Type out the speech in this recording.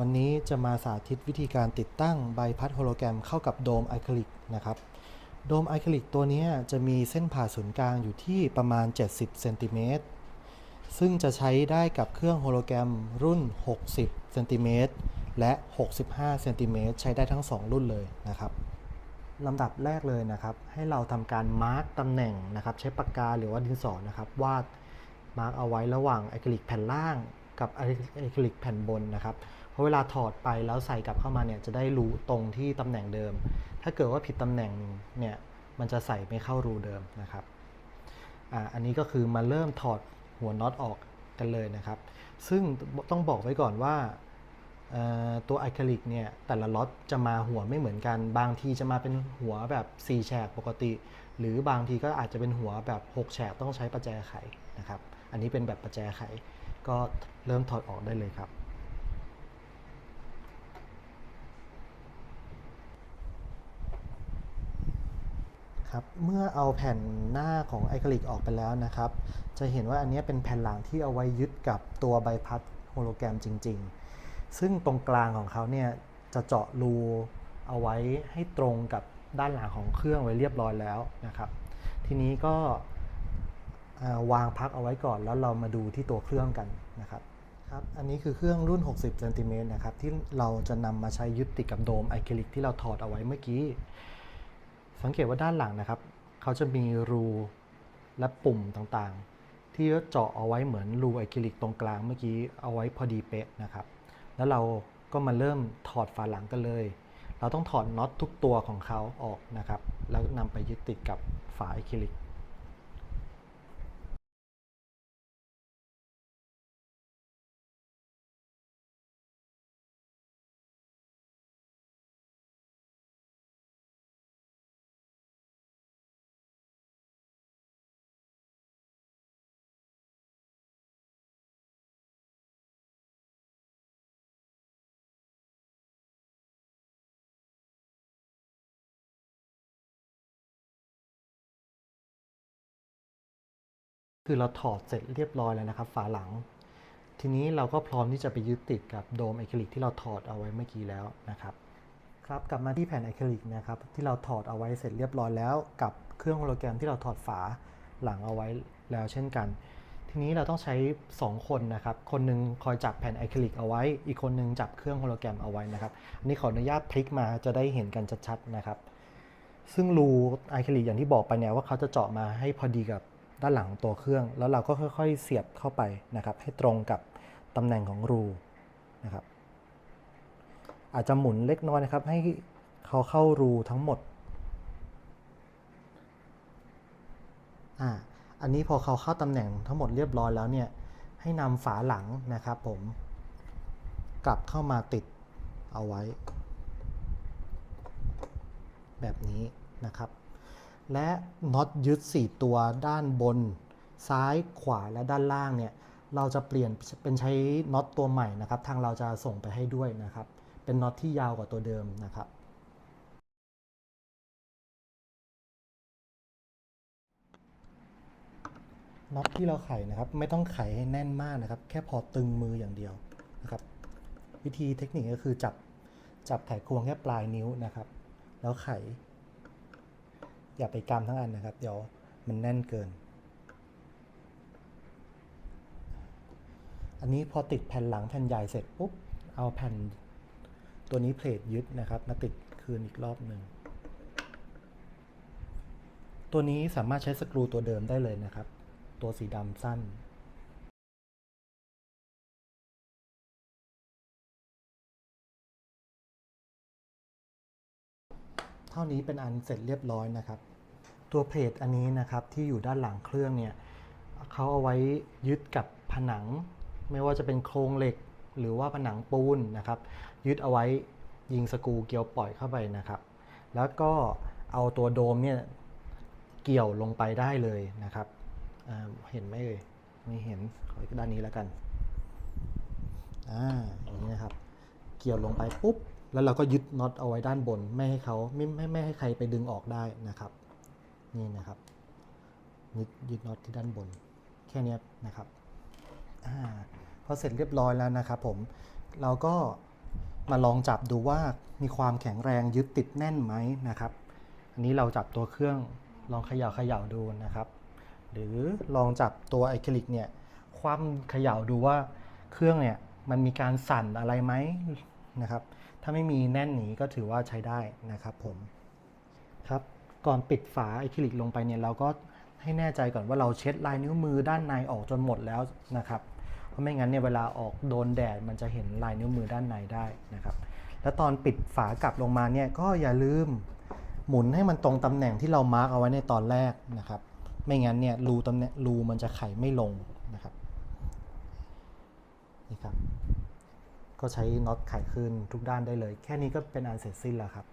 วันนี้จะมาสาธิตวิธีการติดตั้งใบพัดโฮโลแกรมเข้ากับโดมอคริลิกนะครับโดมอคริลิกตัวนี้จะมีเส้นผ่าศูนย์กลางอยู่ที่ประมาณ 70เซนติเมตรซึ่งจะใช้ได้กับเครื่องโฮโลแกรมรุ่น 60เซนติเมตรและ 65เซนติเมตรใช้ได้ทั้ง 2 รุ่นเลยนะครับลำดับแรกเลยนะครับ ให้เราทำการมาร์กตำแหน่งนะครับ ใช้ปากกาหรือว่าดินสอนะครับวาดมาร์กเอาไว้ระหว่างอคริลิกแผ่นล่างกับอคริลิกแผ่นบนนะครับ ราะเวลาถอดไปแล้วใส่กลับเข้ามาเนี่ยจะได้รูตรงที่ตำแหน่งเดิม ถ้าเกิดว่าผิดตำแหน่งเนี่ยมันจะใส่ไม่เข้ารูเดิมนะครับอ่าอันนี้ก็คือมาเริ่มถอดหัวน็อตออกกันเลยนะครับ ซึ่งต้องบอกไว้ก่อนว่าตัวอะคริลิกเนี่ยแต่ละล็อตจะมาหัวไม่เหมือนกัน บางทีจะมาเป็นหัวแบบ4แฉกปกติ หรือบางทีก็อาจจะเป็นหัวแบบ6แฉกต้องใช้ประแจไขนะครับ อันนี้เป็นแบบประแจไข ก็เริ่มถอดออกได้เลยครับ ครับเมื่อเอาแผ่นหน้าของไอคลิกออกไปแล้วนะครับ จะเห็นว่าอันนี้เป็นแผ่นหลังที่เอาไว้ยึดกับตัวใบพัดโฮโลแกรมจริง ๆ ซึ่งตรงกลางของเขาเนี่ยจะเจาะรูเอาไว้ให้ตรงกับด้านหลังของเครื่องไว้เรียบร้อยแล้วนะครับ ทีนี้ก็วางพักเอาไว้ก่อนแล้วเรามาดูที่ตัวเครื่องกันนะครับครับ อันนี้คือเครื่องรุ่น 60เซนติเมตรนะครับที่เราจะนำมาใช้ยึดติดกับโดมไอคลิกที่เราถอดเอาไว้เมื่อกี้ สังเกตว่าด้านหลังนะครับ เขาจะมีรูและปุ่มต่างๆ ที่เจาะเอาไว้เหมือนรูอะคริลิกตรงกลางเมื่อกี้เอาไว้พอดีเป๊ะนะครับ แล้วเราก็มาเริ่มถอดฝาหลังกันเลย เราต้องถอดน็อตทุกตัวของเขาออกนะครับ แล้วนำไปยึดติดกับฝาอะคริลิก คือเราถอดเสร็จเรียบร้อยแล้วนะครับฝาหลัง ทีนี้เราก็พร้อมที่จะไปยึดติดกับโดมอะคริลิกที่เราถอดเอาไว้เมื่อกี้แล้วนะครับครับกลับมาที่แผ่นอะคริลิกนะครับที่เราถอดเอาไว้เสร็จเรียบร้อยแล้ว กับเครื่องโฮโลแกรมที่เราถอดฝาหลังเอาไว้แล้วเช่นกัน ทีนี้เราต้องใช้ 2 คนนะครับ คนหนึงคอยจับแผ่นอะคริลิกเอาไว้ อีกคนหนึงจับเครื่องโฮโลแกรมเอาไว้นะครับอันนี้ขออนุญาตพลิกมาจะได้เห็นกันชัดๆนะครับ ซึ่งรูอะคริลิกอย่างที่บอกไปเนี่ยว่าเขาจะเจาะมาให้พอดีกับ ด้านหลังของตัวเครื่อง แล้วเราก็ค่อย ๆ เสียบเข้าไปนะครับ ให้ตรงกับตำแหน่งของรูนะครับ อาจจะหมุนเล็กน้อยนะครับ ให้เขาเข้ารูทั้งหมดอ่าอันนี้พอเขาเข้าตำแหน่งทั้งหมดเรียบร้อยแล้วเนี่ยให้นำฝาหลังนะครับผม กลับเข้ามาติดเอาไว้ แบบนี้นะครับ และน็อตยึด 4 ตัวด้านบน ซ้ายขวาและด้านล่างเนี่ยเราจะเปลี่ยนเป็นใช้น็อตตัวใหม่นะครับ ทางเราจะส่งไปให้ด้วยนะครับ เป็นน็อตที่ยาวกว่าตัวเดิมนะครับ น็อตที่เราไขนะครับ ไม่ต้องไขให้แน่นมากนะครับ แค่พอตึงมืออย่างเดียวนะครับ วิธีเทคนิคก็คือจับจับไขควงแค่ปลายนิ้วนะครับ แล้วไข อย่าไปกำทั้งอันนะครับ เดี๋ยวมันแน่นเกิน อันนี้พอติดแผ่นหลังแผ่นใหญ่เสร็จปุ๊บ เอาแผ่นตัวนี้เพลทยึดนะครับ มาติดคืนอีกรอบหนึ่ง ตัวนี้สามารถใช้สกรูตัวเดิมได้เลยนะครับ ตัวสีดำสั้นเท่านี้เป็นอันเสร็จเรียบร้อยนะครับ ตัวเพลทอันนี้นะครับที่อยู่ด้านหลังเครื่องเนี่ยเขาเอาไว้ยึดกับผนัง ไม่ว่าจะเป็นโครงเหล็กหรือว่าผนังปูนนะครับ ยึดเอาไว้ยิงสกูเกลียวปล่อยเข้าไปนะครับ แล้วก็เอาตัวโดมเนี่ยเกี่ยวลงไปได้เลยนะครับเห็นไหมเอ่ยไม่เห็นขออีกด้านนี้แล้วกันอ่าอย่างนี้นะครับ เกี่ยวลงไปปุ๊บแล้วเราก็ยึดน็อตเอาไว้ด้านบน ไม่ให้เขาไม่ไม่ไม่ให้ใครไปดึงออกได้นะครับ นี่นะครับยึดยึดน็อตที่ด้านบน แค่นี้นะครับอพอเสร็จเรียบร้อยแล้วนะครับผมเราก็มาลองจับดูว่ามีความแข็งแรงยึดติดแน่นไหมนะครับ อันนี้เราจับตัวเครื่องลองเขย่าเขย่าดูนะครับ หรือลองจับตัวไอคลิกเนี่ยคว่ำเขย่าดูว่าเครื่องเนี่ยมันมีการสั่นอะไรไหมนะครับ ถ้าไม่มีแน่นหนีก็ถือว่าใช้ได้นะครับผมครับ ก่อนปิดฝาอะคริลิกลงไปเนี่ยเราก็ให้แน่ใจก่อนว่าเราเช็ดลายนิ้วมือด้านในออกจนหมดแล้วนะครับ เพราะไม่งั้นเนี่ยเวลาออกโดนแดดมันจะเห็นลายนิ้วมือด้านในได้นะครับ แล้วตอนปิดฝากลับลงมาเนี่ยก็อย่าลืมหมุนให้มันตรงตำแหน่งที่เรามาร์กเอาไว้ในตอนแรกนะครับ ไม่งั้นเนี่ยรูตำแหน่งรูมันจะไขไม่ลงนะครับนี่ครับ ก็ใช้น็อตไขคืนทุกด้านได้เลย แค่นี้ก็เป็นอันเสร็จสิ้นแล้วครับ